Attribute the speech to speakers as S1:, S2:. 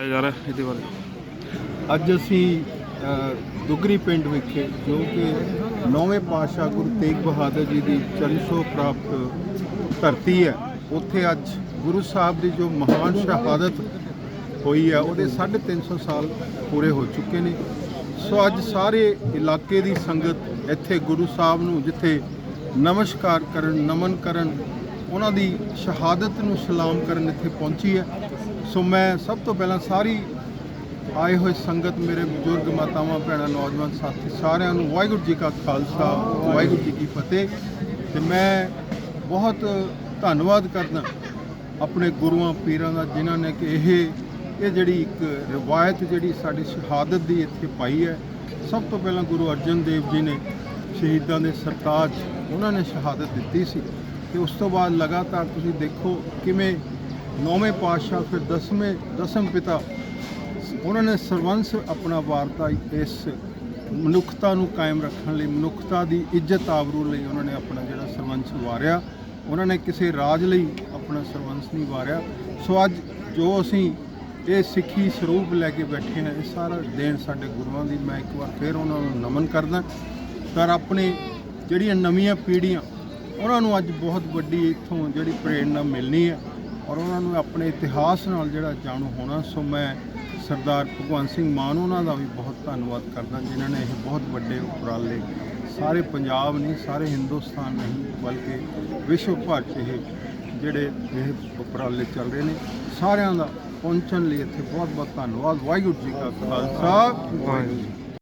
S1: ਆਇਆ ਜਾ ਰਿਹਾ ਇਹਦੇ ਬਾਰੇ?
S2: ਅੱਜ ਅਸੀਂ ਅ, ਦੁਗਰੀ ਪਿੰਡ ਵਿਖੇ ਜੋ ਕਿ ਨੌਵੇਂ ਪਾਤਸ਼ਾਹ ਗੁਰੂ ਤੇਗ ਬਹਾਦਰ ਜੀ ਦੀ ਚਰਨਛੋਹ ਪ੍ਰਾਪਤ ਧਰਤੀ ਹੈ ਉੱਥੇ ਅੱਜ ਗੁਰੂ ਸਾਹਿਬ ਦੀ ਜੋ ਮਹਾਨ ਸ਼ਹਾਦਤ ਹੋਈ ਹੈ ਉਹਦੇ 350 ਸਾਲ ਪੂਰੇ ਹੋ ਚੁੱਕੇ ਨੇ। ਸੋ ਅੱਜ ਸਾਰੇ ਇਲਾਕੇ ਦੀ ਸੰਗਤ ਇੱਥੇ ਗੁਰੂ ਸਾਹਿਬ ਨੂੰ ਜਿੱਥੇ ਨਮਸਕਾਰ ਕਰਨ ਨਮਨ ਕਰਨ ਉਹਨਾਂ ਦੀ ਸ਼ਹਾਦਤ ਨੂੰ ਸਲਾਮ ਕਰਨ ਇੱਥੇ ਪਹੁੰਚੀ ਹੈ। ਸੋ ਮੈਂ ਸਭ ਤੋਂ ਪਹਿਲਾਂ ਸਾਰੀ ਆਏ ਹੋਏ ਸੰਗਤ, ਮੇਰੇ ਬਜ਼ੁਰਗ ਮਾਤਾਵਾਂ, ਭੈਣਾਂ, ਨੌਜਵਾਨ ਸਾਥੀ ਸਾਰਿਆਂ ਨੂੰ ਵਾਹਿਗੁਰੂ ਜੀ ਕਾ ਖਾਲਸਾ, ਵਾਹਿਗੁਰੂ ਜੀ ਕੀ ਫਤਿਹ। ਤੇ ਮੈਂ ਬਹੁਤ ਧੰਨਵਾਦ ਕਰਦਾ ਆਪਣੇ ਗੁਰੂਆਂ, ਪੀਰਾਂ ਦਾ, ਜਿਨ੍ਹਾਂ ਨੇ ਕਿ ਇਹ ਇਹ ਜਿਹੜੀ ਇੱਕ ਰਵਾਇਤ ਜਿਹੜੀ ਸਾਡੀ ਸ਼ਹਾਦਤ ਦੀ ਇੱਥੇ ਪਾਈ ਹੈ, ਸਭ ਤੋਂ ਪਹਿਲਾਂ ਗੁਰੂ ਅਰਜਨ ਦੇਵ ਜੀ ਨੇ ਸ਼ਹੀਦਾਂ ਦੇ ਸਰਤਾਜ ਉਹਨਾਂ ਨੇ ਸ਼ਹਾਦਤ ਦਿੱਤੀ ਸੀ। ਤੇ ਉਸ ਤੋਂ ਬਾਅਦ ਲਗਾਤਾਰ ਤੁਸੀਂ ਦੇਖੋ ਕਿਵੇਂ ਨੌਵੇਂ ਪਾਤਸ਼ਾਹ, ਫਿਰ ਦਸਵੇਂ, ਦਸਮ ਪਿਤਾ, ਉਹਨਾਂ ਨੇ ਸਰਵੰਸ ਆਪਣਾ ਵਾਰਤਾ ਇਸ ਮਨੁੱਖਤਾ ਨੂੰ ਕਾਇਮ ਰੱਖਣ ਲਈ, ਮਨੁੱਖਤਾ ਦੀ ਇੱਜ਼ਤ ਆਬਰੂ ਲਈ ਉਹਨਾਂ ਨੇ ਆਪਣਾ ਜਿਹੜਾ ਸਰਵੰਸ ਵਾਰਿਆ। ਉਹਨਾਂ ਨੇ ਕਿਸੇ ਰਾਜ ਲਈ ਆਪਣਾ ਸਰਵੰਸ ਨਹੀਂ ਵਾਰਿਆ। ਸੋ ਅੱਜ ਜੋ ਅਸੀਂ ਇਹ ਸਿੱਖੀ ਸਰੂਪ ਲੈ ਕੇ ਬੈਠੇ ਹਾਂ, ਇਹ ਸਾਰਾ ਦੇਣ ਸਾਡੇ ਗੁਰੂਆਂ ਦੀ, ਮੈਂ ਇੱਕ ਵਾਰ ਫਿਰ ਉਹਨਾਂ ਨੂੰ ਨਮਨ ਕਰਦਾ। ਪਰ ਆਪਣੇ ਜਿਹੜੀਆਂ ਨਵੀਆਂ ਪੀੜ੍ਹੀਆਂ, ਉਹਨਾਂ ਨੂੰ ਅੱਜ ਬਹੁਤ ਵੱਡੀ ਇੱਥੋਂ ਜਿਹੜੀ ਪ੍ਰੇਰਣਾ ਮਿਲਣੀ ਹੈ। ਔਰ ਉਹਨਾਂ ਨੂੰ ਆਪਣੇ ਇਤਿਹਾਸ ਨਾਲ ਜਿਹੜਾ ਜਾਣੂ ਹੋਣਾ, ਸੋ ਮੈਂ ਸਰਦਾਰ ਭਗਵੰਤ ਸਿੰਘ ਮਾਨ ਉਹਨਾਂ ਦਾ ਵੀ ਬਹੁਤ ਧੰਨਵਾਦ ਕਰਦਾ, ਜਿਨ੍ਹਾਂ ਨੇ ਇਹ ਬਹੁਤ ਵੱਡੇ ਉਪਰਾਲੇ ਸਾਰੇ ਪੰਜਾਬ ਨਹੀਂ, ਸਾਰੇ ਹਿੰਦੁਸਤਾਨ ਨਹੀਂ, ਬਲਕਿ ਵਿਸ਼ਵ ਭਰ 'ਚ ਇਹ ਜਿਹੜੇ ਇਹ ਉਪਰਾਲੇ ਚੱਲ ਰਹੇ ਨੇ। ਸਾਰਿਆਂ ਦਾ ਪਹੁੰਚਣ ਲਈ ਇੱਥੇ ਬਹੁਤ ਬਹੁਤ ਧੰਨਵਾਦ। ਵਾਹਿਗੁਰੂ ਜੀ ਕਾ ਖਾਲਸਾ, ਵਾਹਿਗੁਰੂ ਜੀ